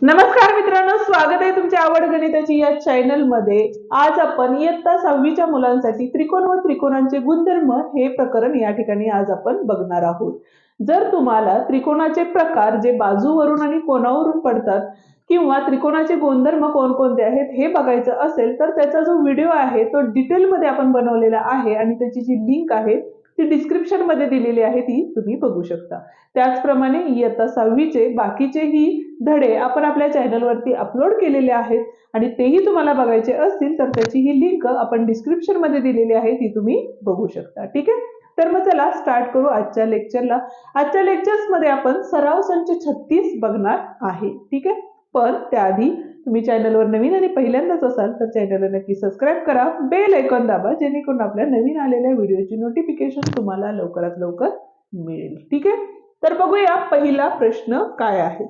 नमस्कार मित्रांनो स्वागत आहे तुमच्या आवड गणिताची या चॅनलमध्ये. आज आपण इयत्ता सहावीच्या मुलांसाठी त्रिकोण व त्रिकोणांचे गुणधर्म हे प्रकरण या ठिकाणी आज आपण बघणार आहोत. जर तुम्हाला त्रिकोणाचे प्रकार जे बाजूवरून आणि कोणावरून पडतात किंवा त्रिकोणाचे गुणधर्म कोणकोणते आहेत हे बघायचं असेल तर त्याचा जो व्हिडिओ आहे तो डिटेलमध्ये आपण बनवलेला आहे आणि त्याची जी लिंक आहे ती डिस्क्रिप्शनमध्ये दिलेली आहे ती तुम्ही बघू शकता. त्याचप्रमाणे इयत्ता सहावीचे बाकीचेही धडे आपण आपल्या चॅनलवरती अपलोड केलेले आहेत आणि तेही तुम्हाला बघायचे असतील तर त्याची ही लिंक आपण डिस्क्रिप्शनमध्ये दिलेली आहे ती तुम्ही बघू शकता. ठीक आहे? तर मग चला स्टार्ट करू आजच्या लेक्चरला आजच्या लेक्चर्समध्ये आपण सराव संच छत्तीस बघणार आहे. ठीक आहे? पण त्याआधी तुम्ही चॅनलवर नवीन आणि पहिल्यांदाच असाल तर चॅनलला नक्की सबस्क्राईब करा. बेल ऐकॉन दाबा जेणेकरून आपल्या नवीन आलेल्या व्हिडिओची नोटिफिकेशन तुम्हाला लवकरात लवकर मिळेल. ठीक आहे? तर बघूया पहिला प्रश्न काय आहे.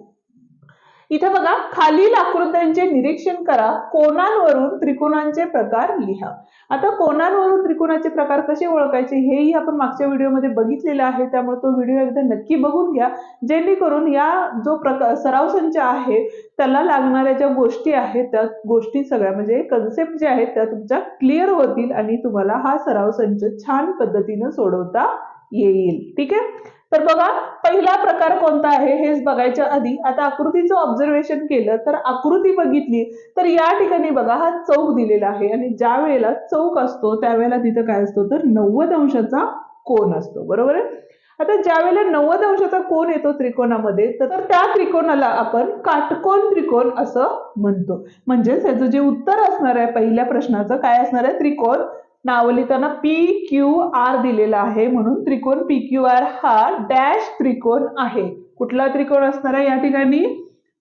इथे बघा खालील आकृत्यांचे निरीक्षण करा कोणांवरून त्रिकोणांचे प्रकार लिहा. आता कोणांवरून त्रिकोणाचे प्रकार कसे ओळखायचे हेही आपण मागच्या व्हिडिओमध्ये बघितलेलं आहे त्यामुळे तो व्हिडिओ एकदा नक्की बघून घ्या. जेणेकरून या जो प्रकार सराव संच आहे त्याला लागणाऱ्या ज्या गोष्टी आहेत त्या गोष्टी सगळ्या म्हणजे कन्सेप्ट जे आहेत त्या तुमच्या क्लिअर होतील आणि तुम्हाला हा सराव संच छान पद्धतीनं सोडवता येईल. ठीक आहे? तर बघा पहिला प्रकार कोणता आहे? हेच बघायच्या आधी आता आकृतीचं ऑब्झर्वेशन केलं तर आकृती बघितली तर या ठिकाणी बघा हा चौक दिलेला आहे. आणि ज्या वेळेला चौक असतो त्यावेळेला तिथं काय असतो? तर नव्वद अंशाचा कोण असतो. बरोबर आहे? आता ज्या वेळेला नव्वद अंशाचा कोण येतो त्रिकोणामध्ये तर त्या त्रिकोणाला आपण काटकोन त्रिकोण असं म्हणतो. म्हणजेच याचं जे उत्तर असणार आहे पहिल्या प्रश्नाचं काय असणार आहे? त्रिकोण नाव लिहिताना पी क्यू आर दिलेला आहे म्हणून त्रिकोण पी क्यू आर हा डॅश त्रिकोण आहे. कुठला त्रिकोण असणार आहे या ठिकाणी?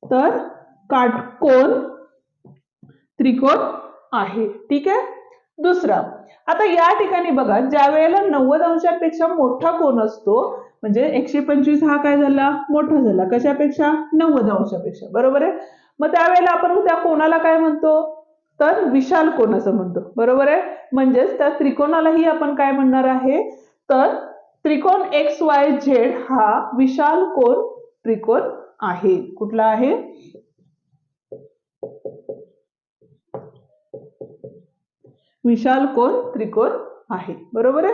तर काटकोन त्रिकोण आहे. ठीक आहे? दुसरा आता या ठिकाणी बघा ज्या वेळेला नव्वद अंशापेक्षा मोठा कोण असतो म्हणजे एकशे पंचवीस हा काय झाला? मोठा झाला. कशापेक्षा? नव्वद अंशापेक्षा. बरोबर आहे? मग त्यावेळेला आपण त्या कोणाला काय म्हणतो? तर विशाल कोण असं म्हणतो? बरोबर आहे? म्हणजेच त्या त्रिकोणालाही आपण काय म्हणणार आहे? तर त्रिकोण एक्स वाय झेड हा विशाल कोण? त्रिकोण आहे. कुठला आहे? विशाल कोण? त्रिकोण आहे. बरोबर आहे?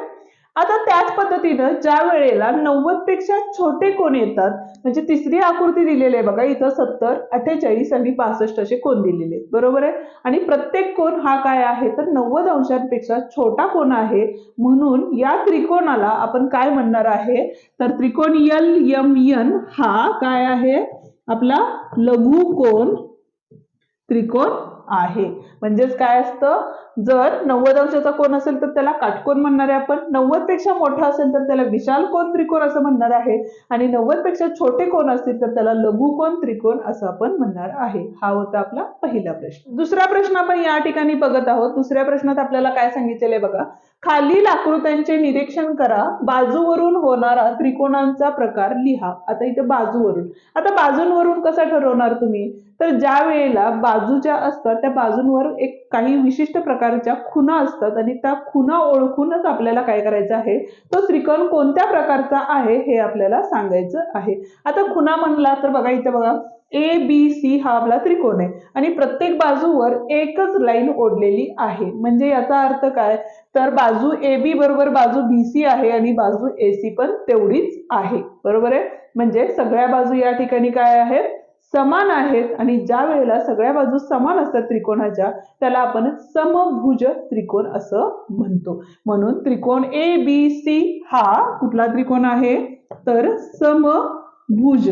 आता त्याच पद्धतीनं ज्या वेळेला नव्वदपेक्षा छोटे कोण येतात म्हणजे तिसरी आकृती दिलेली आहे बघा इथं सत्तर अठ्ठेचाळीस आणि पासष्ट असे कोण दिलेले आहेत. बरोबर आहे? आणि प्रत्येक कोण हा काय आहे? तर नव्वद अंशांपेक्षा छोटा कोण आहे. म्हणून या त्रिकोणाला आपण काय म्हणणार आहे? तर त्रिकोण यल यम यन हा काय आहे? आपला लघु कोण त्रिकोण आहे. म्हणजेच काय असतं? जर नव्वद अंशाचा कोण असेल तर त्याला काटकोन म्हणणार आहे आपण. नव्वदपेक्षा मोठा असेल तर त्याला विशाल कोण त्रिकोण असं म्हणणार आहे. आणि नव्वदपेक्षा छोटे कोण असतील तर त्याला लघु कोण त्रिकोण असं आपण म्हणणार आहे. हा होता आपला पहिला प्रश्न. दुसरा प्रश्न आपण या ठिकाणी बघत आहोत. दुसऱ्या प्रश्नात आपल्याला काय सांगितलेलं आहे बघा? खालील आकृत्यांचे निरीक्षण करा. बाजूवरून होणारा त्रिकोणांचा प्रकार लिहा. आता इथे बाजूवरून. आता बाजूंवरून कसा ठरवणार तुम्ही? तर ज्या वेळेला बाजूच्या असतात त्या बाजूंवर एक काही विशिष्ट प्रकारच्या खुणा असतात आणि त्या खुणा ओळखूनच आपल्याला काय करायचं आहे? तो त्रिकोण कोणत्या प्रकारचा आहे हे आपल्याला सांगायचं आहे. आता खुणा म्हणला तर बघा इथे बघा. ए बी सी हा आपला त्रिकोण आहे. आणि प्रत्येक बाजूवर एकच लाईन ओढलेली आहे. म्हणजे याचा अर्थ काय? तर बाजू ए बी बरोबर बाजू बी सी आहे आणि बाजू ए सी पण तेवढीच आहे. बरोबर आहे? म्हणजे सगळ्या बाजू या ठिकाणी काय आहेत? समान आहेत आणि ज्या वेळेला सगळ्या बाजू समान असतात त्रिकोणाच्या त्याला आपण समभुज त्रिकोण असं म्हणतो. म्हणून त्रिकोण ए बी सी हा कुठला त्रिकोण आहे? तर समभुज.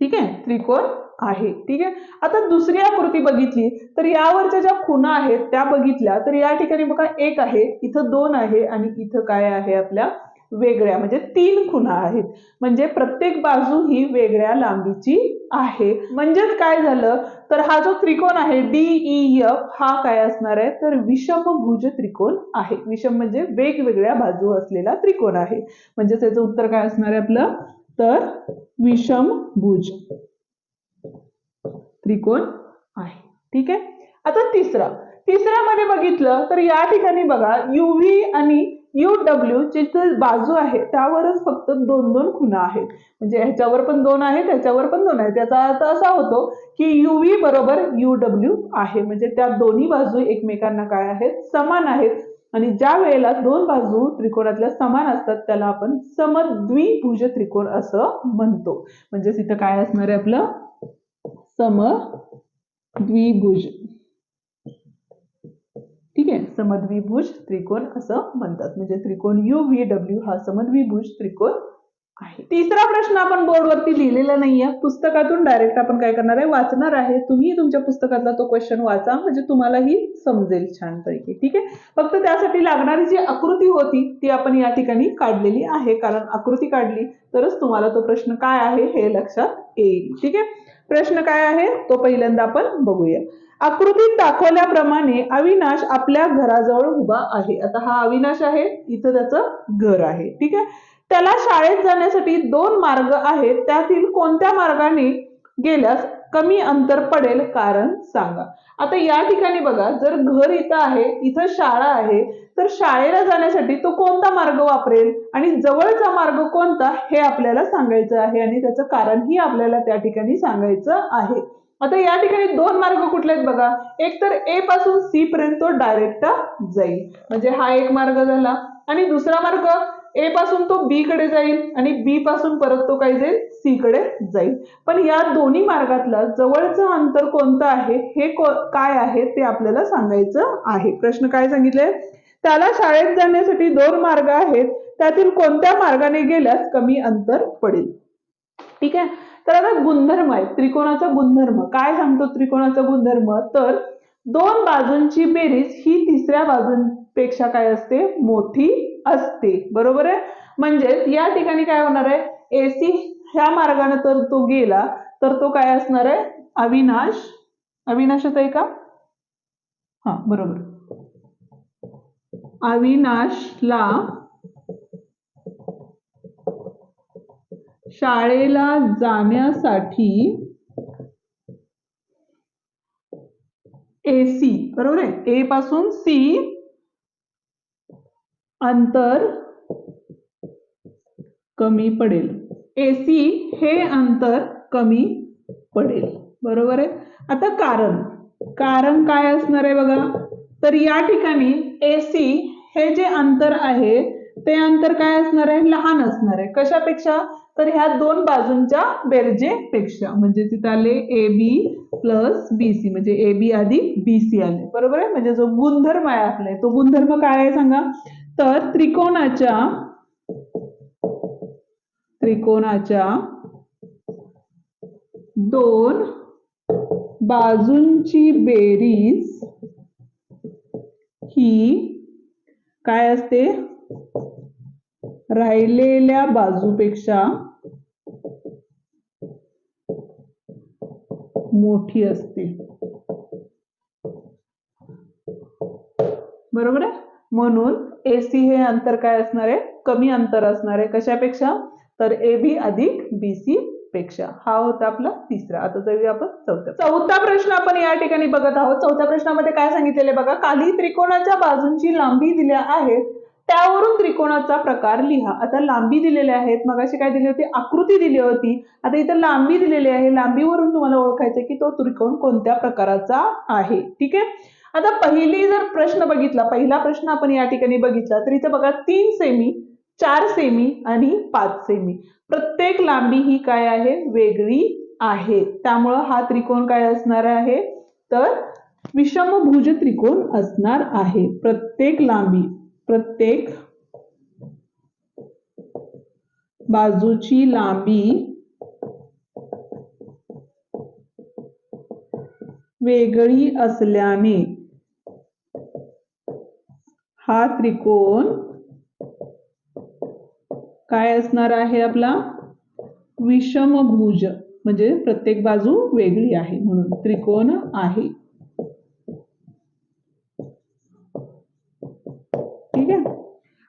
ठीक आहे? त्रिकोण आहे. ठीक आहे? आता दुसरी आकृती बघितली तर यावरच्या ज्या खुणा आहेत त्या बघितल्या तर या ठिकाणी बघा एक आहे इथं दोन आहे आणि इथं काय आहे आपल्या वेगळ्या म्हणजे तीन खुणा आहेत. म्हणजे प्रत्येक बाजू ही वेगळ्या लांबीची आहे. म्हणजेच काय झालं? तर हा जो त्रिकोण आहे डी ई एफ हा काय असणार आहे? तर विषमभुज त्रिकोण आहे. विषम म्हणजे वेगवेगळ्या बाजू असलेला त्रिकोण आहे. म्हणजे त्याचं उत्तर काय असणार आहे आपलं? तर विषमभुज त्रिकोण आहे. ठीक आहे? आता तिसरा. तिसऱ्यामध्ये बघितलं तर या ठिकाणी बघा युव्ही आणि यू डब्ल्यू जिथे बाजू आहे त्यावरच फक्त दोन दोन खुणा आहेत. म्हणजे ह्याच्यावर पण दोन आहेत ह्याच्यावर पण दोन आहेत. त्याचा अर्थ असा होतो की यू व्ही बरोबर यू डब्ल्यू आहे. म्हणजे त्या दोन्ही बाजू एकमेकांना काय आहेत? समान आहेत. आणि ज्या वेळेला दोन बाजू त्रिकोणातल्या समान असतात त्याला आपण समद्विभुज त्रिकोण असं म्हणतो. म्हणजे तिथं काय असणार आहे आपलं? समद्विभुज. ठीक आहे? समद्विभुज त्रिकोण असं म्हणतात. म्हणजे त्रिकोण यू व्ही डब्ल्यू हा समद्विभुज त्रिकोण आहे. तिसरा प्रश्न आपण बोर्डवरती लिहिलेला नाहीये. पुस्तकातून डायरेक्ट आपण काय करणार आहे? वाचणार आहे. तुम्ही तुमच्या पुस्तकातला तो क्वेश्चन वाचा. म्हणजे तुम्हालाही समजेल छानपैकी. ठीक आहे? फक्त त्यासाठी लागणारी जी आकृती होती ती आपण या ठिकाणी काढलेली आहे. कारण आकृती काढली तरच तुम्हाला तो प्रश्न काय आहे हे लक्षात येईल. ठीक आहे? प्रश्न काय आहे? तो पहिल्यांदा आपण बघूया. आकृतीत दाखवल्याप्रमाणे अविनाश आपल्या घराजवळ उभा आहे. आता हा अविनाश आहे. इथं त्याचं घर आहे. ठीक आहे? त्याला शाळेत जाण्यासाठी दोन मार्ग आहेत. त्यातील कोणत्या मार्गाने गेल्यास कमी अंतर पडेल कारण सांगा. आता या ठिकाणी बघा जर घर इथं आहे इथं शाळा आहे तर शाळेला जाण्यासाठी तो कोणता मार्ग वापरेल? आणि जवळचा मार्ग कोणता? हे आपल्याला सांगायचं आहे आणि त्याचं कारणही आपल्याला त्या ठिकाणी सांगायचं आहे. आता या ठिकाणी दोन मार्ग कुठले आहेत बघा. एक तर ए पासून सी पर्यंत तो डायरेक्ट जाईल. म्हणजे हा एक मार्ग झाला. आणि दुसरा मार्ग ए पासून तो बी कडे जाईल आणि बी पासून परत तो काय जाईल? सी कडे जाईल. पण या दोन्ही मार्गातला जवळचं अंतर कोणतं आहे? हे काय आहे? ते आपल्याला सांगायचं आहे. प्रश्न काय सांगितलंय त्याला शाळेत जाण्यासाठी दोन मार्ग आहेत. त्यातील कोणत्या मार्गाने गेल्यास कमी अंतर पडेल? ठीक आहे? तर आता गुणधर्म आहे त्रिकोणाचा गुणधर्म. काय सांगतो त्रिकोणाचा गुणधर्म? तर दोन बाजूंची बेरीज ही तिसऱ्या बाजूंपेक्षा काय असते? मोठी असते. बरोबर आहे? म्हणजे या ठिकाणी काय होणार आहे? एसी ह्या मार्गाने तर तो गेला तर तो काय असणार आहे? अविनाश. अविनाशच आहे का? हा बरोबर. अविनाशला शाळेला जाण्यासाठी एसी बरोबर आहे? ए पासून सी अंतर कमी पडेल. ए सी हे अंतर कमी पडेल. बरोबर आहे? आता कारण. कारण काय असणार आहे बघा? तर या ठिकाणी ए सी हे जे अंतर आहे ते अंतर काय असणार आहे? लहान असणार आहे. कशापेक्षा? तर ह्या दोन बाजूंच्या बेरजेपेक्षा. म्हणजे तिथं आले A B plus B C म्हणजे ए बी आधी बी सी आले. बरोबर आहे? म्हणजे जो गुणधर्म आहे आपले तो गुणधर्म काय आहे सांगा? तर त्रिकोणाच्या त्रिकोणाच्या दोन बाजूंची बेरीज ही काय असते? राहिलेल्या बाजूपेक्षा मोठी असते. बरोबर आहे? म्हणून ए सी हे अंतर काय असणार आहे? कमी अंतर असणार आहे. कशापेक्षा? तर ए बी अधिक बी सी पेक्षा. हा होता आपला तिसरा. आता जाऊया आपण चौथा. चौथा प्रश्न आपण या ठिकाणी बघत आहोत. चौथ्या प्रश्नामध्ये काय सांगितलेले बघा? खाली त्रिकोणाच्या बाजूंची लांबी दिल्या आहेत. त्यावरून त्रिकोणाचा प्रकार लिहा. आता लांबी दिलेल्या आहेत. मग अशी काय दिली होती? आकृती दिली होती. आता इथं लांबी दिलेली आहे. लांबीवरून तुम्हाला ओळखायचं की तो त्रिकोण कोणत्या प्रकाराचा आहे. ठीक आहे? आता पहिली जर प्रश्न बघितला पहिला प्रश्न आपण या ठिकाणी बघितला तर इथं बघा तीन सेमी चार सेमी आणि पाच सेमी प्रत्येक लांबी ही काय आहे? वेगळी आहे. त्यामुळं हा त्रिकोण काय असणार आहे? तर विषमभुज त्रिकोण असणार आहे. प्रत्येक लांबी प्रत्येक बाजूची लांबी वेगळी असल्याने हा त्रिकोण काय असणार आहे आपला? विषमभुज म्हणजे प्रत्येक बाजू वेगळी आहे म्हणून त्रिकोण आहे. ठीक आहे?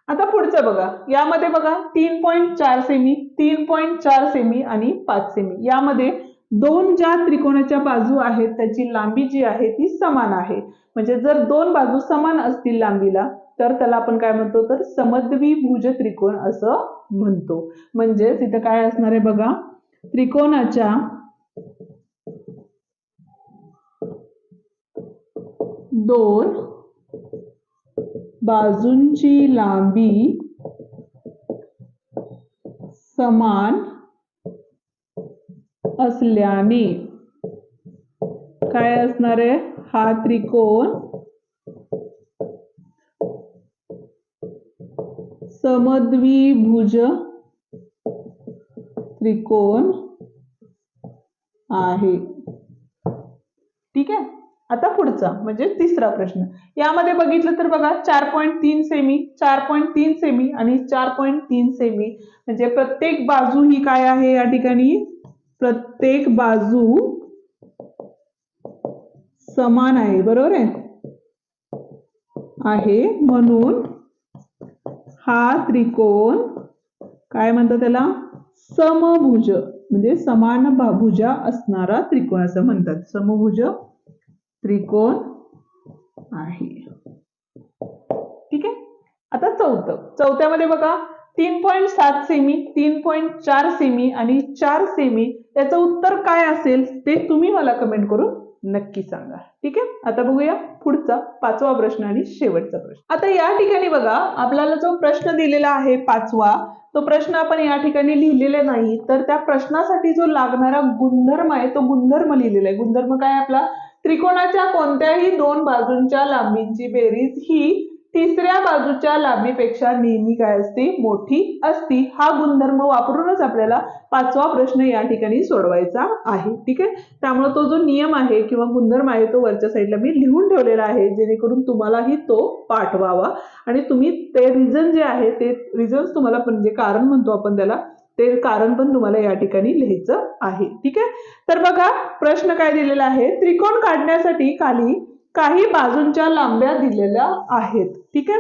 आता पुढचं बघा. यामध्ये बघा तीन पॉईंट चार सेमी तीन पॉईंट चार सेमी आणि पाच सेमी यामध्ये दोन ज्या त्रिकोणाच्या बाजू आहेत त्याची लांबी जी आहे ती समान आहे. म्हणजे जर दोन बाजू समान असतील लांबीला तर त्याला आपण काय म्हणतो? तर समद्विभुज त्रिकोण असं म्हणतो. म्हणजे तिथं काय असणार आहे बघा? त्रिकोणाच्या दोन बाजूंची लांबी समान असल्याने काय असणार आहे? हा त्रिकोण समद्विभुज त्रिकोण आहे. ठीक आहे? आता पुढचा म्हणजे तिसरा प्रश्न. यामध्ये बघितलं तर बघा चार पॉईंट तीन सेमी चार पॉईंट तीन सेमी आणि चार पॉईंट तीन सेमी म्हणजे प्रत्येक बाजू ही काय आहे या ठिकाणी? प्रत्येक बाजू समान आहे बरोबर आहे? आहे म्हणून हा त्रिकोण काय म्हणतात त्याला? समभुज म्हणजे समान भाभुजा असणारा त्रिकोण असं म्हणतात. समभुज त्रिकोण आहे. ठीक आहे? आता चौथं. चौथ्यामध्ये बघा तीन पॉईंट सात सेमी तीन पॉईंट चार सेमी आणि चार सेमी त्याचं उत्तर काय असेल ते तुम्ही मला कमेंट करून नक्की सांगा. ठीक आहे? आता बघूया पुढचा पाचवा प्रश्न आणि शेवटचा प्रश्न. आता या ठिकाणी बघा आपल्याला जो प्रश्न दिलेला आहे पाचवा तो प्रश्न आपण या ठिकाणी लिहिलेला नाही तर त्या प्रश्नासाठी जो लागणारा गुणधर्म आहे तो गुणधर्म लिहिलेला आहे. गुणधर्म काय आपला? त्रिकोणाच्या कोणत्याही दोन बाजूंच्या लांबींची बेरीज ही तिसऱ्या बाजूच्या लांबीपेक्षा नेहमी काय असते? मोठी असती. हा गुणधर्म वापरूनच आपल्याला पाचवा प्रश्न या ठिकाणी सोडवायचा आहे. ठीक आहे? त्यामुळे तो जो नियम आहे किंवा गुणधर्म आहे तो वरच्या साईडला मी लिहून ठेवलेला आहे. जेणेकरून तुम्हालाही तो पाठवावा. आणि तुम्ही ते रिझन जे आहे ते रिझन्स तुम्हाला म्हणजे कारण म्हणतो आपण त्याला ते कारण पण तुम्हाला या ठिकाणी लिहायचं आहे. ठीक आहे? तर बघा प्रश्न काय दिलेला आहे? त्रिकोण काढण्यासाठी खाली काही बाजूंच्या लांब्या दिलेल्या आहेत. ठीक आहे?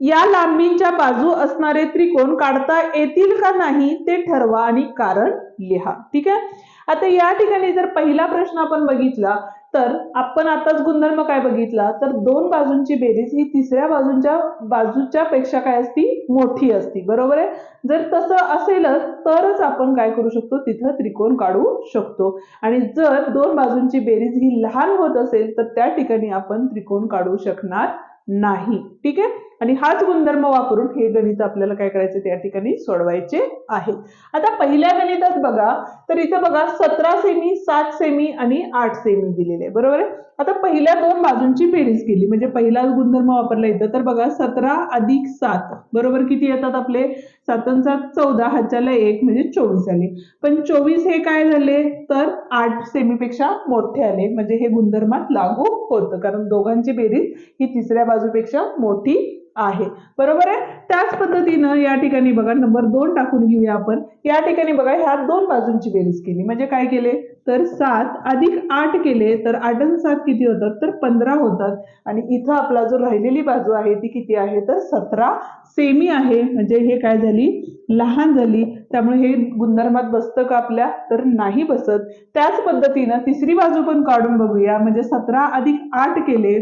या लांबींच्या बाजू असणारे त्रिकोण काढता येतील का नाही ते ठरवा आणि कारण लिहा. ठीक आहे? आता या ठिकाणी जर पहिला प्रश्न आपण बघितला तर आपण आताच गुणधर्म काय बघितला? तर दोन बाजूंची बेरीज ही तिसऱ्या बाजूंच्या बाजूच्या पेक्षा काय असती? मोठी असती. बरोबर आहे? जर तसं असेलच तरच आपण काय करू शकतो? तिथं त्रिकोण काढू शकतो. आणि जर दोन बाजूंची बेरीज ही लहान होत असेल तर त्या ठिकाणी आपण त्रिकोण काढू शकणार नाही. ठीक आहे? आणि हाच गुणधर्म वापरून हे गणित आपल्याला काय करायचे? त्या ठिकाणी सोडवायचे आहे. आता पहिल्या गणितात बघा तर इथं बघा सतरा सेमी सात सेमी आणि आठ सेमी दिलेले आहे. बरोबर आहे? आता पहिल्या दोन बाजूंची बेरीज केली. म्हणजे पहिला गुणधर्म वापरला इथं तर बघा सतरा अधिक सात. बरोबर किती येतात आपले? सातन सात चौदा. ह्याच्याला एक म्हणजे चोवीस आले. पण चोवीस हे काय झाले? तर आठ सेमीपेक्षा मोठे आले. म्हणजे हे गुणधर्मात लागू होतं. कारण दोघांची बेरीज ही तिसऱ्या बाजूपेक्षा मोठी आहे. बरोबर आहे? त्याच पद्धतीनं या ठिकाणी बघा नंबर दोन टाकून घेऊया आपण. या ठिकाणी बघा ह्या दोन बाजूंची बेरीज केली. म्हणजे काय केले? तर सात अधिक आठ केले तर आठ आणि सात किती होतात? तर पंधरा होतात. आणि इथं आपला जो राहिलेली बाजू आहे ती किती आहे? तर सतरा सेमी आहे. म्हणजे हे काय झाली? लहान झाली. त्यामुळे हे गुणधर्मात बसतं का आपल्या? तर नाही बसत. त्याच पद्धतीनं तिसरी बाजू पण काढून बघूया. म्हणजे सतरा अधिक आठ केले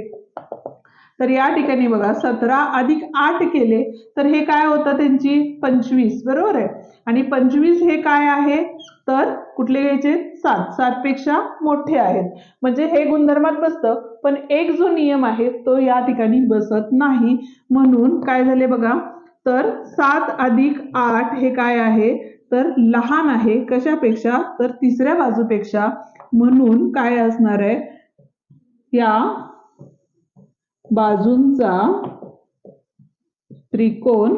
तर या ठिकाणी बघा सतरा अधिक आठ केले तर हे काय होतं त्यांची? पंचवीस बरोबर आहे? आणि पंचवीस हे काय आहे? तर कुठले घ्यायचे? सात. सात पेक्षा मोठे आहेत. म्हणजे हे गुणधर्मात बसतं पण एक जो नियम आहे तो या ठिकाणी बसत नाही. म्हणून काय झाले बघा तर सात अधिक आठ हे काय आहे? तर लहान आहे. कशापेक्षा? तर तिसऱ्या बाजूपेक्षा. म्हणून काय असणार आहे? या बाजूंचा त्रिकोण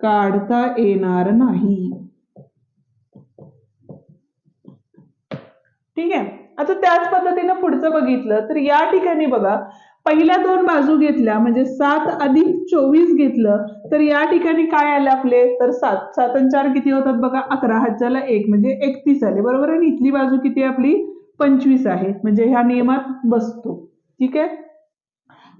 काढता येणार नाही. ठीक आहे? आता त्याच पद्धतीनं पुढचं बघितलं तर या ठिकाणी बघा पहिल्या दोन बाजू घेतल्या म्हणजे सात अधिक चोवीस घेतलं तर या ठिकाणी काय आले आपले? तर सात. सात आणि चार किती होतात बघा? अकरा. हजारला एक म्हणजे एकतीस आले. बरोबर आणि इथली बाजू किती आपली? पंचवीस आहे. म्हणजे ह्या नियमात बसतो. ठीक आहे?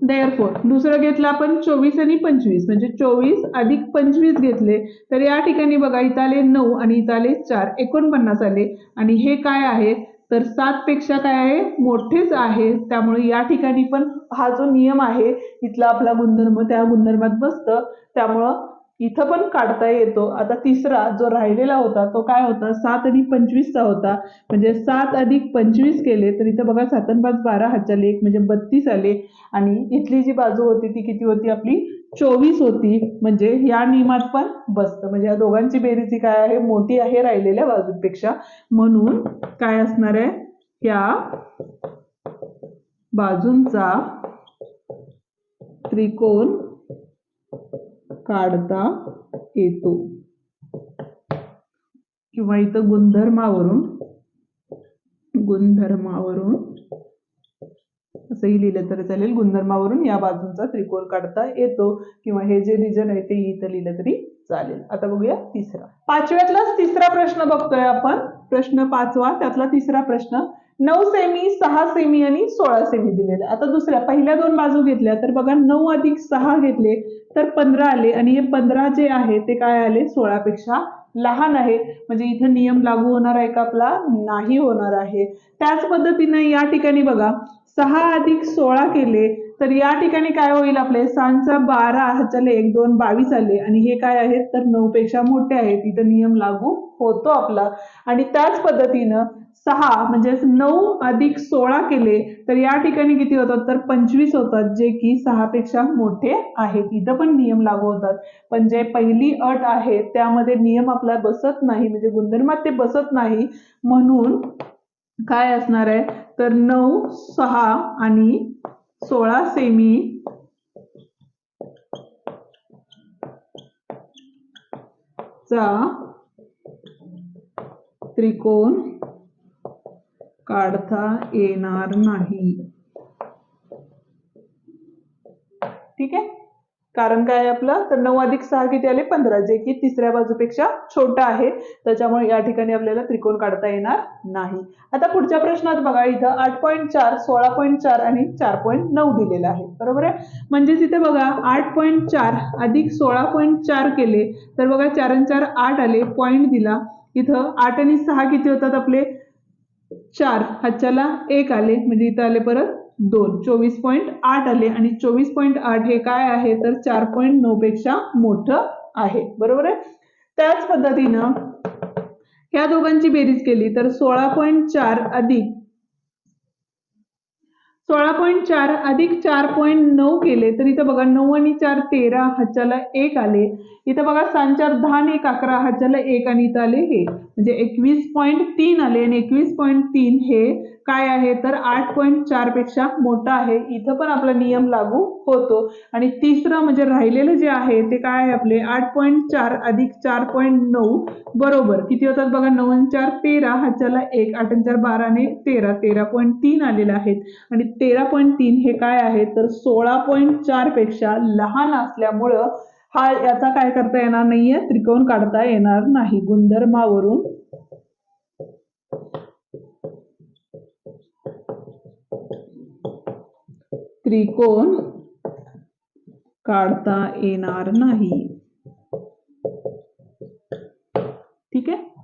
देअरफोर दुसरं घेतलं आपण चोवीस आणि पंचवीस. म्हणजे चोवीस अधिक पंचवीस घेतले तर या ठिकाणी बघा इथं आले नऊ आणि इथं आले चार. एकोणपन्नास आले. आणि हे काय आहे? तर सातपेक्षा काय आहे? मोठेच आहे. त्यामुळे या ठिकाणी पण हा जो नियम आहे इथला आपला गुणधर्म त्या गुणधर्मात बसतं. त्यामुळं इथं पण काढता येतो. आता तिसरा जो राहिलेला होता तो काय होता? सात आणि पंचवीसचा होता. म्हणजे सात अधिक पंचवीस केले तर इथं बघा सात आणि पाच बारा हजार एक म्हणजे बत्तीस आले. आणि इथली जी बाजू होती ती किती होती? आपली चोवीस होती. म्हणजे या नियमात पण बसतं. म्हणजे या दोघांची बेरीज काय आहे? मोठी आहे राहिलेल्या बाजूंपेक्षा. म्हणून काय असणार आहे? या बाजूंचा त्रिकोण काढता येतो. किंवा इथं गुणधर्मावरून गुणधर्मावरून असंही लिहिलं तरी चालेल. गुणधर्मावरून या बाजूंचा त्रिकोण काढता येतो. किंवा हे जे रिजन आहे ते इथं लिहिलं तरी चालेल. आता बघूया तिसरा. पाचव्यातलाच तिसरा प्रश्न बघतोय आपण. प्रश्न पाचवा त्यातला तिसरा प्रश्न. नऊ सेमी सहा सेमी आणि सोळा सेमी दिलेले. आता दुसऱ्या पहिल्या दोन बाजू घेतल्या तर बघा नऊ अधिक सहा घेतले तर पंधरा आले. आणि हे पंधरा जे आहे ते काय आले? सोळापेक्षा लहान आहे. म्हणजे इथं नियम लागू होणार आहे का आपला? नाही होणार आहे. त्याच पद्धतीने या ठिकाणी बघा सहा अधिक सोळा केले तर या ठिकाणी काय होईल आपले? सांचा बारा ह्याच्याले एक दोन बावीस आले. आणि हे काय आहेत तर नऊ पेक्षा मोठे आहेत. इथं नियम लागू होतो आपला. आणि त्याच पद्धतीनं सहा म्हणजे नऊ अधिक सोळा केले तर या ठिकाणी किती होतात? तर पंचवीस होतात जे की सहा पेक्षा मोठे आहेत. इथं पण नियम लागू होतात. पण जे पहिली अट आहे त्यामध्ये नियम आपला बसत नाही म्हणजे गुणधर्मात ते बसत नाही. म्हणून काय असणार आहे? तर नऊ सहा आणि सोळा सेमी चा त्रिकोण काढता येणार नाही. ठीक आहे? कारण काय आपलं? तर नऊ अधिक सहा किती आले? पंधरा जे की तिसऱ्या बाजूपेक्षा छोटा आहे. त्याच्यामुळे या ठिकाणी आपल्याला त्रिकोण काढता येणार नाही. आता पुढच्या प्रश्नात बघा इथं आठ पॉईंट चार सोळा पॉईंट चार आणि चार पॉईंट नऊ दिलेलं आहे. बरोबर आहे? म्हणजेच इथे बघा आठ पॉईंट चार अधिक सोळा पॉईंट चार केले तर बघा चार आणि चार आठ आले पॉईंट दिला. इथं आठ आणि सहा किती होतात आपले? चार हातच्याला एक आले म्हणजे इथं आले परत दोन. चोवीस पॉईंट आठ आले आणि चोवीस पॉईंट आठ हे काय आहे? तर चार पॉईंट नऊ पेक्षा मोठं आहे. बरोबर आहे? त्याच पद्धतीनं ह्या दोघांची बेरीज केली तर सोळा पॉईंट चार अधिक सोळा पॉईंट चार अधिक चार पॉईंट नऊ केले. तर इथं बघा नऊ आणि चार तेरा ह्याच्याला एक आले. इथं बघा सांग चार दहा आणि एक अकरा ह्याच्याला एक आणि इथं आले हे. म्हणजे एकवीस पॉईंट तीन आले आणि एकवीस पॉईंट तीन हे काय आहे? तर आठ पॉईंट चारपेक्षा मोठा आहे. इथं पण आपला नियम लागू होतो. आणि तिसरं म्हणजे राहिलेलं जे आहे ते काय आहे आपले? आठ पॉईंट चार अधिक चार पॉईंट नऊ बरोबर. किती होतात बघा? नऊ आणि चार तेरा ह्याच्याला एक आठ आणि चार बारा आणि तेरा. तेरा पॉईंट तीन आलेले आहेत. आणि तेरा पॉईंट तीन हे काय आहे? तर सोळा पॉईंट चारपेक्षा लहान असल्यामुळं हा याचा काय करता येणार नाहीये? त्रिकोण काढता येणार नाही. गुणधर्मावरून त्रिकोण काढता येणार नाही.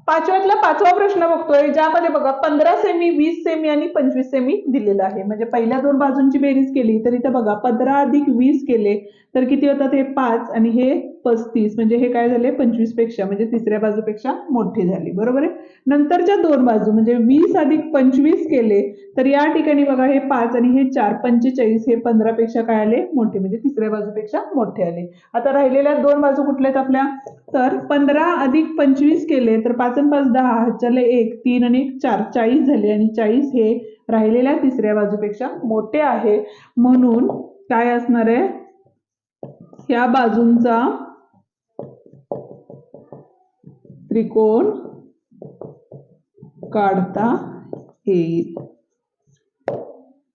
पाचव्यातला पाचवा प्रश्न बघतोय ज्यामध्ये बघा पंधरा सेमी वीस सेमी आणि पंचवीस सेमी दिलेला आहे. म्हणजे पहिल्या दोन बाजूंची बेरीज केली तर इथे बघा पंधरा अधिक वीस केले तर किती होतात हे पाच. आणि हे पस्तीस म्हणजे हे काय झाले? पंचवीसपेक्षा म्हणजे तिसऱ्या बाजूपेक्षा मोठी झाली. बरोबर आहे? नंतरच्या दोन बाजू म्हणजे वीस अधिक पंचवीस केले तर या ठिकाणी बघा हे पाच आणि हे चार पंचेचाळीस हे पंधरा पेक्षा काय आले? मोठे म्हणजे तिसऱ्या बाजूपेक्षा मोठे आले. आता राहिलेल्या दोन बाजू कुठल्या आहेत आपल्या? तर पंधरा अधिक पंचवीस केले तर पाच आणि पाच दहा ह्याच्याले एक तीन आणि एक चार चाळीस झाले. आणि चाळीस हे राहिलेल्या तिसऱ्या बाजूपेक्षा मोठे आहे. म्हणून काय असणार आहे? ह्या बाजूंचा त्रिकोण काढता येईल.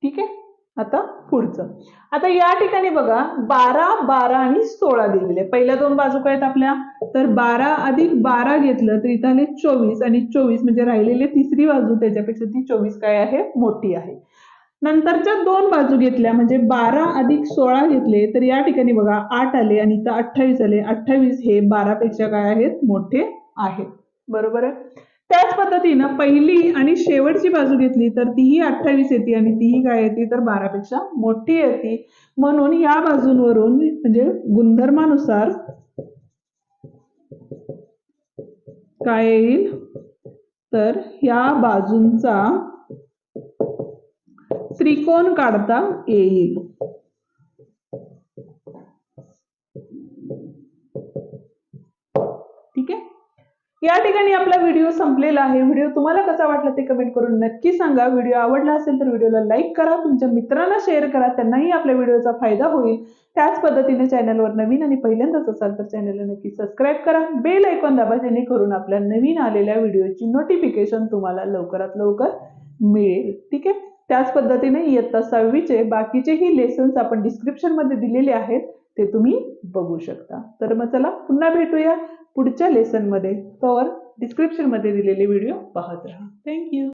ठीक आहे? आता पुढचं. आता या ठिकाणी बघा बारा बारा आणि सोळा दिलेले. पहिल्या दोन बाजू काय आहेत आपल्या. तर बारा अधिक बारा घेतलं तर इथं आले चोवीस. आणि चोवीस म्हणजे राहिलेले तिसरी बाजू त्याच्यापेक्षा ती चोवीस काय आहे? मोठी आहे. नंतरच्या दोन बाजू घेतल्या म्हणजे बारा अधिक सोळा घेतले तर या ठिकाणी बघा आठ आले आणि इथं अठ्ठावीस आले. अठ्ठावीस हे बारापेक्षा काय आहेत? मोठे आहेत बरोबर आहे? त्याच पद्धतीनं पहिली आणि शेवटची बाजू घेतली तर तीही अठ्ठावीस येते आणि तीही काय येते? तर बारापेक्षा मोठी येते. म्हणून या बाजूंवरून म्हणजे गुणधर्मानुसार काय येईल? तर ह्या बाजूंचा त्रिकोण काढता येईल. या ठिकाणी आपला व्हिडिओ संपलेला आहे. व्हिडिओ तुम्हाला कसा वाटला ते कमेंट करून नक्की सांगा. व्हिडिओ आवडला असेल तर व्हिडिओला लाईक करा. तुमच्या मित्रांना शेअर करा. त्यांनाही आपल्या व्हिडिओचा फायदा होईल. त्याच पद्धतीने चॅनलवर नवीन आणि पहिल्यांदाच असाल तर चॅनलला नक्की सबस्क्राईब करा. बेल ऐकून दाबा जेणेकरून आपल्या नवीन आलेल्या व्हिडिओची नोटिफिकेशन तुम्हाला लवकरात लवकर मिळेल. ठीक आहे? त्याच पद्धतीने इयत्ता सहावीचे बाकीचेही लेसन्स आपण डिस्क्रिप्शनमध्ये दिलेले आहेत ते तुम्ही बघू शकता. तर मग चला पुन्हा भेटूया. पुढच्या लेसनमध्ये तर डिस्क्रिप्शनमध्ये दिलेले व्हिडिओ पाहत राहा. थँक्यू